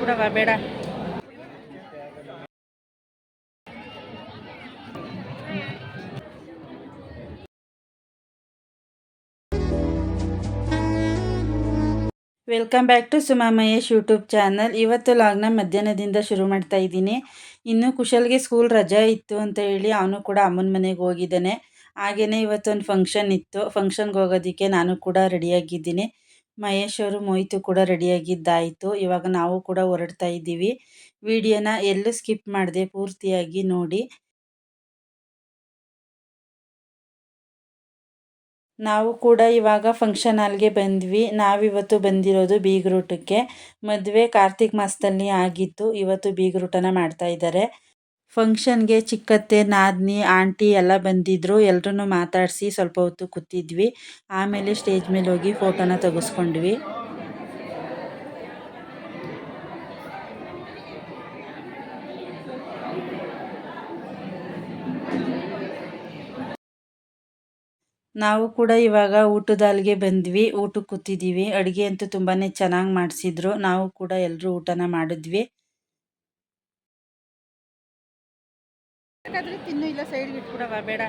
ಬಿಟ್ಬಿಡವ ಬೇಡ. Welcome back to Suma Mahesh YouTube channel ಇವತ್ತು ಲಾಗ್ನ ಮಧ್ಯಾಹ್ನದಿಂದ ಶುರು ಮಾಡ್ತಾ ಇದ್ದೀನಿ. ಇನ್ನು ಕುಶಲ್ಗೆ ಸ್ಕೂಲ್ ರಜಾ ಇತ್ತು ಅಂತ ಹೇಳಿ ಅವನು ಕೂಡ ಅಮ್ಮನ ಮನೆಗೆ ಹೋಗಿದ್ದಾನೆ. ಹಾಗೆಯೇ ಇವತ್ತೊಂದು ಫಂಕ್ಷನ್ ಇತ್ತು. ಫಂಕ್ಷನ್ಗೆ ಹೋಗೋದಕ್ಕೆ ನಾನು ಕೂಡ ರೆಡಿಯಾಗಿದ್ದೀನಿ ಮಹೇಶ್ ಅವರು ಮೊಯ್ತು ಕೂಡ ರೆಡಿಯಾಗಿದ್ದಾಯಿತು. ಇವಾಗ ನಾವು ಕೂಡ ಹೊರಡ್ತಾ ಇದ್ದೀವಿ. ವಿಡಿಯೋನ ಎಲ್ಲೂ ಸ್ಕಿಪ್ ಮಾಡಿದೆ ಪೂರ್ತಿಯಾಗಿ ನೋಡಿ. ನಾವು ಕೂಡ ಇವಾಗ ಫಂಕ್ಷನ್ ಹಾಲ್ಗೆ ಬಂದ್ವಿ. ನಾವಿವತ್ತು ಬಂದಿರೋದು ಬೀಗ್ರೂಟಕ್ಕೆ. ಮದುವೆ ಕಾರ್ತಿಕ್ ಮಾಸದಲ್ಲಿ ಆಗಿತ್ತು. ಇವತ್ತು ಬೀಗ್ರೂಟನ ಮಾಡ್ತಾ ಇದ್ದಾರೆ. ಫಂಕ್ಷನ್ಗೆ ಚಿಕ್ಕತ್ತೆ, ನಾದಿನಿ, ಆಂಟಿ ಎಲ್ಲ ಬಂದಿದ್ದರು ಎಲ್ರೂ ಮಾತಾಡಿಸಿ ಸ್ವಲ್ಪ ಹೊತ್ತು ಕೂತಿದ್ವಿ. ಆಮೇಲೆ ಸ್ಟೇಜ್ ಮೇಲೆ ಹೋಗಿ ಫೋಟೋನ ತೆಗೆಸ್ಕೊಂಡ್ವಿ. ನಾವು ಕೂಡ ಇವಾಗ ಊಟದ ಅಲ್ಲಿಗೆ ಬಂದ್ವಿ. ಊಟಕ್ಕೆ ಕೂತಿದ್ದೀವಿ. ಅಡುಗೆ ಅಂತೂ ತುಂಬಾ ಚೆನ್ನಾಗಿ ಮಾಡಿಸಿದ್ರು. ನಾವು ಕೂಡ ಎಲ್ಲರೂ ಊಟನ ಮಾಡಿದ್ವಿ. ತಿನ್ನು ಇಲ್ಲ ಸೈಡ್ಗೆ ಇಟ್ಬಿಡವ ಬೇಡ.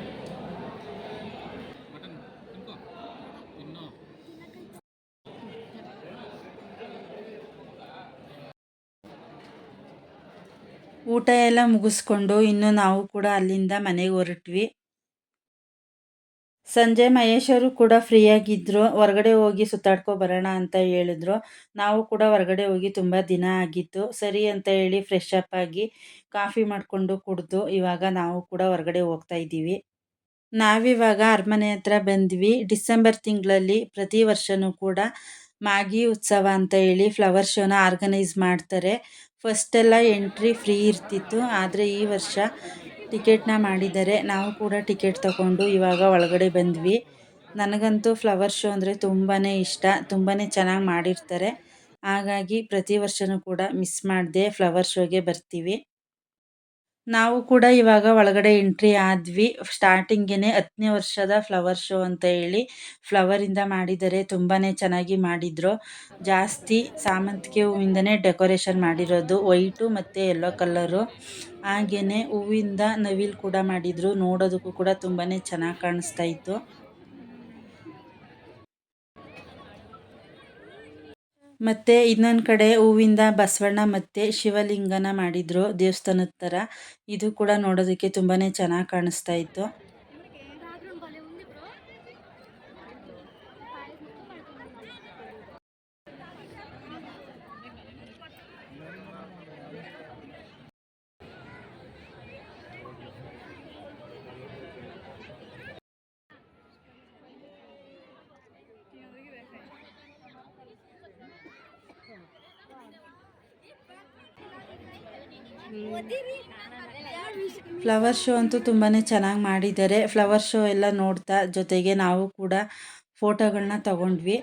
ಊಟ ಎಲ್ಲ ಮುಗಿಸ್ಕೊಂಡು ಇನ್ನು ನಾವು ಕೂಡ ಅಲ್ಲಿಂದ ಮನೆಗೆ ಹೊರಟ್ವಿ. ಸಂಜೆ ಮಹೇಶ್ ಕೂಡ ಕೂಡ ಫ್ರೀಯಾಗಿದ್ದರು ಹೊರಗಡೆ ಹೋಗಿ ಸುತ್ತಾಡ್ಕೊ ಬರೋಣ ಅಂತ ಹೇಳಿದ್ರು. ನಾವು ಕೂಡ ಹೊರಗಡೆ ಹೋಗಿ ತುಂಬ ದಿನ ಆಗಿತ್ತು ಸರಿ ಅಂತ ಹೇಳಿ ಫ್ರೆಶ್ ಅಪ್ ಆಗಿ ಕಾಫಿ ಮಾಡಿಕೊಂಡು ಕುಡಿದು ಇವಾಗ ನಾವು ಕೂಡ ಹೊರಗಡೆ ಹೋಗ್ತಾ ಇದ್ದೀವಿ. ನಾವಿವಾಗ ಅರಮನೆ ಹತ್ರ ಬಂದ್ವಿ. ಡಿಸೆಂಬರ್ ತಿಂಗಳಲ್ಲಿ ಪ್ರತಿ ವರ್ಷವೂ ಕೂಡ ಮಾಗಿ ಉತ್ಸವ ಅಂತ ಹೇಳಿ ಫ್ಲವರ್ ಶೋನ ಆರ್ಗನೈಸ್ ಮಾಡ್ತಾರೆ. ಫಸ್ಟೆಲ್ಲ ಎಂಟ್ರಿ ಫ್ರೀ ಇರ್ತಿತ್ತು. ಆದರೆ ಈ ವರ್ಷ ಟಿಕೆಟ್ನ ಮಾಡಿದ್ದಾರೆ ನಾವು ಕೂಡ ಟಿಕೆಟ್ ತಗೊಂಡು ಇವಾಗ ಒಳಗಡೆ ಬಂದ್ವಿ. ನನಗಂತೂ ಫ್ಲವರ್ ಶೋ ಅಂದರೆ ತುಂಬಾ ಇಷ್ಟ. ತುಂಬಾ ಚೆನ್ನಾಗಿ ಮಾಡಿರ್ತಾರೆ. ಹಾಗಾಗಿ ಪ್ರತಿ ವರ್ಷವೂ ಕೂಡ ಮಿಸ್ ಮಾಡದೆ ಫ್ಲವರ್ ಶೋಗೆ ಬರ್ತೀವಿ. ನಾವು ಕೂಡ ಇವಾಗ ಒಳಗಡೆ ಎಂಟ್ರಿ ಆದ್ವಿ. ಸ್ಟಾರ್ಟಿಂಗೇನೆ ಹತ್ತನೇ ವರ್ಷದ ಫ್ಲವರ್ ಶೋ ಅಂತ ಹೇಳಿ ಫ್ಲವರಿಂದ ಮಾಡಿದರೆ ತುಂಬಾ ಚೆನ್ನಾಗಿ ಮಾಡಿದರು. ಜಾಸ್ತಿ ಸಾಮಂತಿಗೆ ಹೂವಿಂದನೇ ಡೆಕೋರೇಷನ್ ಮಾಡಿರೋದು. ವೈಟು ಮತ್ತು ಯೆಲ್ಲೋ ಕಲರು ಹಾಗೆಯೇ ಹೂವಿಂದ ನವಿಲು ಕೂಡ ಮಾಡಿದರು. ನೋಡೋದಕ್ಕೂ ಕೂಡ ತುಂಬಾ ಚೆನ್ನಾಗಿ ಕಾಣಿಸ್ತಾ ಇತ್ತು. ಮತ್ತು ಇನ್ನೊಂದು ಕಡೆ ಹೂವಿಂದ ಬಸವಣ್ಣ ಮತ್ತು ಶಿವಲಿಂಗನ ಮಾಡಿದರು ದೇವಸ್ಥಾನದ ಥರ ಇದು ಕೂಡ ನೋಡೋದಕ್ಕೆ ತುಂಬಾ ಚೆನ್ನಾಗಿ ಕಾಣಿಸ್ತಾ ಇತ್ತು. ಫ್ಲವರ್ ಶೋ ಅಂತೂ ತುಂಬಾ ಚೆನ್ನಾಗಿ ಮಾಡಿದ್ದಾರೆ. ಫ್ಲವರ್ ಶೋ ಎಲ್ಲ ನೋಡ್ತಾ ಜೊತೆಗೆ ನಾವು ಕೂಡ ಫೋಟೋಗಳನ್ನ ತಗೊಂಡ್ವಿ.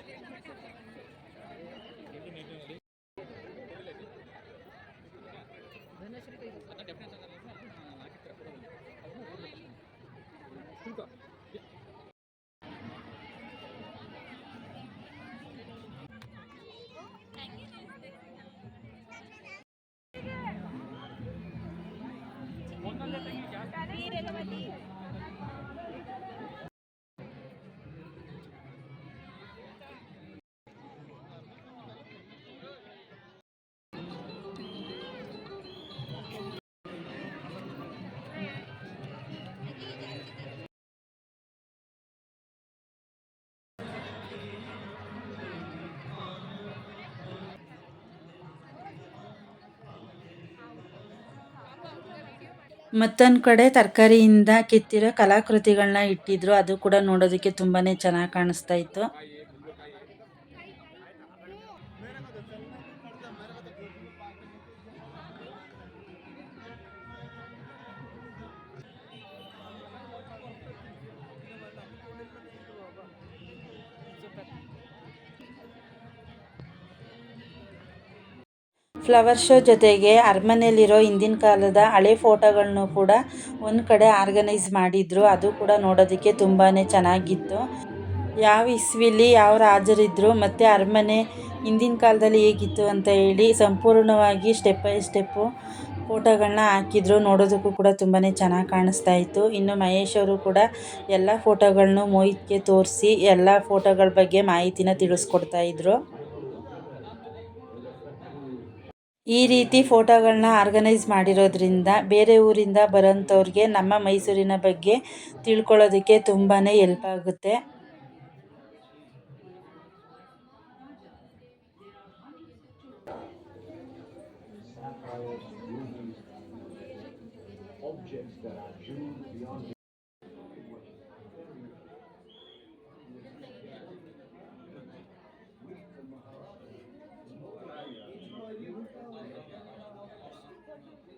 ಮತ್ತೊಂದು ಕಡೆ ತರಕಾರಿಯಿಂದ ಕೆತ್ತಿರೋ ಕಲಾಕೃತಿಗಳನ್ನ ಇಟ್ಟಿದ್ರು ಅದು ಕೂಡ ನೋಡೋದಕ್ಕೆ ತುಂಬಾ ಚೆನ್ನಾಗಿ ಕಾಣಿಸ್ತಾ ಇತ್ತು. ಫ್ಲವರ್ ಶೋ ಜೊತೆಗೆ ಅರಮನೆಯಲ್ಲಿರೋ ಹಿಂದಿನ ಕಾಲದ ಹಳೆ ಫೋಟೋಗಳನ್ನು ಕೂಡ ಒಂದು ಕಡೆ ಆರ್ಗನೈಸ್ ಮಾಡಿದ್ರು. ಅದು ಕೂಡ ನೋಡೋದಕ್ಕೆ ತುಂಬಾ ಚೆನ್ನಾಗಿತ್ತು. ಯಾವ ಇಸ್ವಿಲಿ, ಯಾವ ರಾಜರಿದ್ದರು ಮತ್ತು ಅರಮನೆ ಹಿಂದಿನ ಕಾಲದಲ್ಲಿ ಹೇಗಿತ್ತು ಅಂತ ಹೇಳಿ ಸಂಪೂರ್ಣವಾಗಿ ಸ್ಟೆಪ್ ಬೈ ಸ್ಟೆಪ್ಪು ಫೋಟೋಗಳನ್ನ ಹಾಕಿದ್ರು. ನೋಡೋದಕ್ಕೂ ಕೂಡ ತುಂಬಾ ಚೆನ್ನಾಗಿ ಕಾಣಿಸ್ತಾ ಇತ್ತು. ಇನ್ನು ಮಹೇಶ್ ಅವರು ಕೂಡ ಎಲ್ಲ ಫೋಟೋಗಳನ್ನು ಮೋಹಿತ್ಗೆ ತೋರಿಸಿ ಎಲ್ಲ ಫೋಟೋಗಳ ಬಗ್ಗೆ ಮಾಹಿತಿನ ತಿಳಿಸ್ಕೊಡ್ತಾ ಈ ರೀತಿ ಫೋಟೋಗಳನ್ನ ಆರ್ಗನೈಸ್ ಮಾಡಿರೋದ್ರಿಂದ ಬೇರೆ ಊರಿಂದ ಬರೋಂಥವ್ರಿಗೆ ನಮ್ಮ ಮೈಸೂರಿನ ಬಗ್ಗೆ ತಿಳ್ಕೊಳ್ಳೋದಕ್ಕೆ ತುಂಬಾ ಎಲ್ಪ್ ಆಗುತ್ತೆ.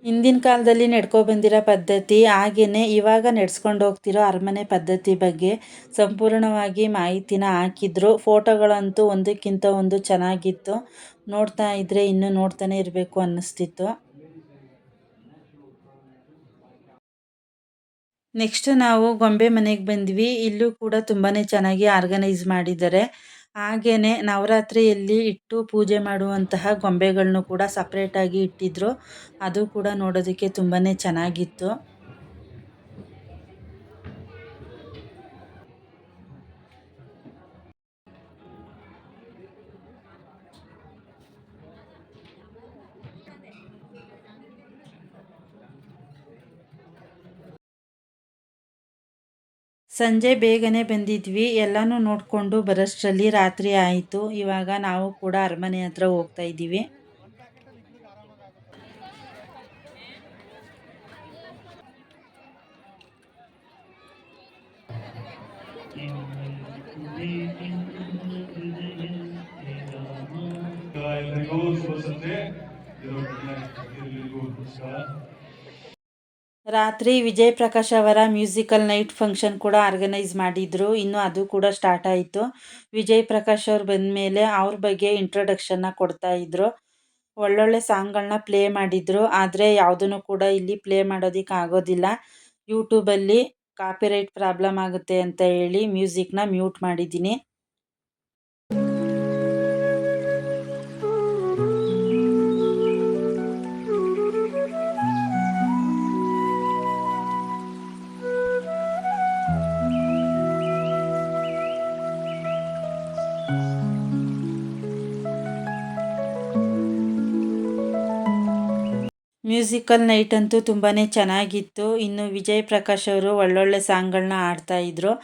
ಹಿಂದಿನ ಕಾಲದಲ್ಲಿ ಬಂದಿರೋ ಪದ್ಧತಿ ಹಾಗೆಯೇ ಇವಾಗ ನಡೆಸ್ಕೊಂಡು ಹೋಗ್ತಿರೋ ಅರಮನೆ ಪದ್ಧತಿ ಬಗ್ಗೆ ಸಂಪೂರ್ಣವಾಗಿ ಮಾಹಿತಿನ ಹಾಕಿದ್ರು. ಫೋಟೋಗಳಂತೂ ಒಂದಕ್ಕಿಂತ ಒಂದು ಚೆನ್ನಾಗಿತ್ತು. ನೋಡ್ತಾ ಇದ್ದರೆ ಇನ್ನೂ ನೋಡ್ತಾನೆ ಇರಬೇಕು ಅನ್ನಿಸ್ತಿತ್ತು. ನೆಕ್ಸ್ಟ್ ನಾವು ಗೊಂಬೆ ಮನೆಗೆ ಬಂದ್ವಿ. ಇಲ್ಲೂ ಕೂಡ ತುಂಬಾ ಚೆನ್ನಾಗಿ ಆರ್ಗನೈಸ್ ಮಾಡಿದ್ದಾರೆ. ಹಾಗೆಯೇ ನವರಾತ್ರಿಯಲ್ಲಿ ಇಟ್ಟು ಪೂಜೆ ಮಾಡುವಂತಹ ಗೊಂಬೆಗಳನ್ನು ಕೂಡ ಸಪ್ರೇಟಾಗಿ ಇಟ್ಟಿದ್ದರು ಅದು ಕೂಡ ನೋಡೋದಕ್ಕೆ ತುಂಬಾ ಚೆನ್ನಾಗಿತ್ತು. ಸಂಜೆ ಬೇಗನೆ ಬಂದಿದ್ವಿ. ಎಲ್ಲನೂ ನೋಡಿಕೊಂಡು ಬರೋಷ್ಟರಲ್ಲಿ ರಾತ್ರಿ ಆಯಿತು. ಇವಾಗ ನಾವು ಕೂಡ ಅರಮನೆ ಹತ್ರ ಹೋಗ್ತಾ ಇದ್ದೀವಿ. ರಾತ್ರಿ ವಿಜಯ್ ಪ್ರಕಾಶ್ ಅವರ ಮ್ಯೂಸಿಕಲ್ ನೈಟ್ ಫಂಕ್ಷನ್ ಕೂಡ ಆರ್ಗನೈಸ್ ಮಾಡಿದ್ರು. ಇನ್ನು ಅದು ಕೂಡ ಸ್ಟಾರ್ಟ್ ಆಯಿತು. ವಿಜಯ್ ಪ್ರಕಾಶ್ ಅವ್ರು ಬಂದ ಮೇಲೆ ಅವ್ರ ಬಗ್ಗೆ ಇಂಟ್ರೊಡಕ್ಷನ್ನ ಕೊಡ್ತಾ ಇದ್ರು. ಒಳ್ಳೊಳ್ಳೆ ಸಾಂಗ್ಗಳನ್ನ ಪ್ಲೇ ಮಾಡಿದ್ರು. ಆದರೆ ಯಾವುದನ್ನು ಕೂಡ ಇಲ್ಲಿ ಪ್ಲೇ ಮಾಡೋದಕ್ಕೆ ಆಗೋದಿಲ್ಲ. ಯೂಟ್ಯೂಬಲ್ಲಿ ಕಾಪಿರೈಟ್ ಪ್ರಾಬ್ಲಮ್ ಆಗುತ್ತೆ ಅಂತ ಹೇಳಿ ಮ್ಯೂಸಿಕ್ನ ಮ್ಯೂಟ್ ಮಾಡಿದ್ದೀನಿ. ಮ್ಯೂಸಿಕಲ್ ನೈಟ್ ಅಂತೂ ತುಂಬಾ ಚೆನ್ನಾಗಿತ್ತು. ಇನ್ನು ವಿಜಯ್ ಪ್ರಕಾಶ್ ಅವರು ಒಳ್ಳೊಳ್ಳೆ ಸಾಂಗ್ಗಳನ್ನ ಇದ್ರು.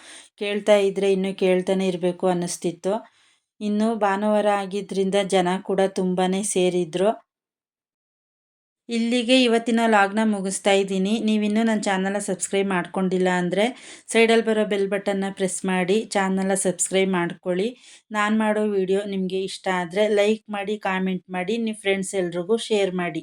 ಕೇಳ್ತಾ ಇದ್ದರೆ ಇನ್ನೂ ಕೇಳ್ತಾನೆ ಇರಬೇಕು ಅನ್ನಿಸ್ತಿತ್ತು. ಇನ್ನು ಭಾನುವಾರ ಆಗಿದ್ದರಿಂದ ಜನ ಕೂಡ ತುಂಬಾ ಸೇರಿದ್ರು. ಇಲ್ಲಿಗೆ ಇವತ್ತಿನ ಲಾಗ್ನ ಮುಗಿಸ್ತಾ ಇದ್ದೀನಿ. ನೀವಿನ್ನೂ ನನ್ನ ಚಾನಲ್ನ ಸಬ್ಸ್ಕ್ರೈಬ್ ಮಾಡ್ಕೊಂಡಿಲ್ಲ ಅಂದರೆ ಸೈಡಲ್ಲಿ ಬರೋ ಬೆಲ್ ಬಟನ್ನ ಪ್ರೆಸ್ ಮಾಡಿ, ಚಾನಲ್ನ ಸಬ್ಸ್ಕ್ರೈಬ್ ಮಾಡ್ಕೊಳ್ಳಿ. ನಾನು ಮಾಡೋ ವಿಡಿಯೋ ನಿಮಗೆ ಇಷ್ಟ ಆದರೆ ಲೈಕ್ ಮಾಡಿ, ಕಾಮೆಂಟ್ ಮಾಡಿ ನಿಮ್ಮ ಫ್ರೆಂಡ್ಸ್ ಎಲ್ರಿಗೂ ಶೇರ್ ಮಾಡಿ.